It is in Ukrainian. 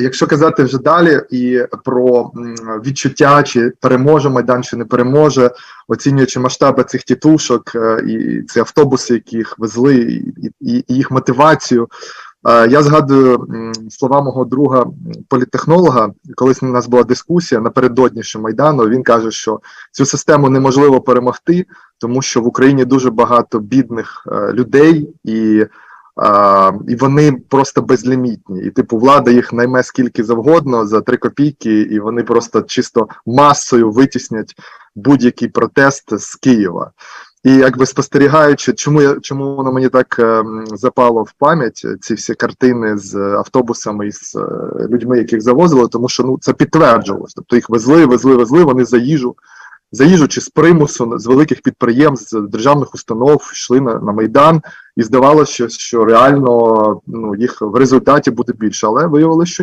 Якщо казати вже далі і про відчуття, чи переможе Майдан, чи не переможе, оцінюючи масштаби цих тітушок е, і ці автобуси, які їх везли, і, і, їх мотивацію. е, Я згадую слова мого друга м, політтехнолога, колись у нас була дискусія напередодні що Майдану. Він каже, що цю систему неможливо перемогти, тому що в Україні дуже багато бідних е, людей і. А, і вони просто безлімітні. І типу влада їх найме скільки завгодно за три копійки, і вони просто чисто масою витіснять будь-який протест з Києва. І якби спостерігаючи, чому я чому воно мені так ем, запало в пам'ять ці всі картини з автобусами і з е, людьми, яких завозили, тому що ну це підтверджувалось. Тобто їх везли, везли, везли. Вони за їжу, за чи з примусу з великих підприємств, з державних установ йшли на, на майдан, і здавалося, що, реально ну їх в результаті буде більше, але виявилося, що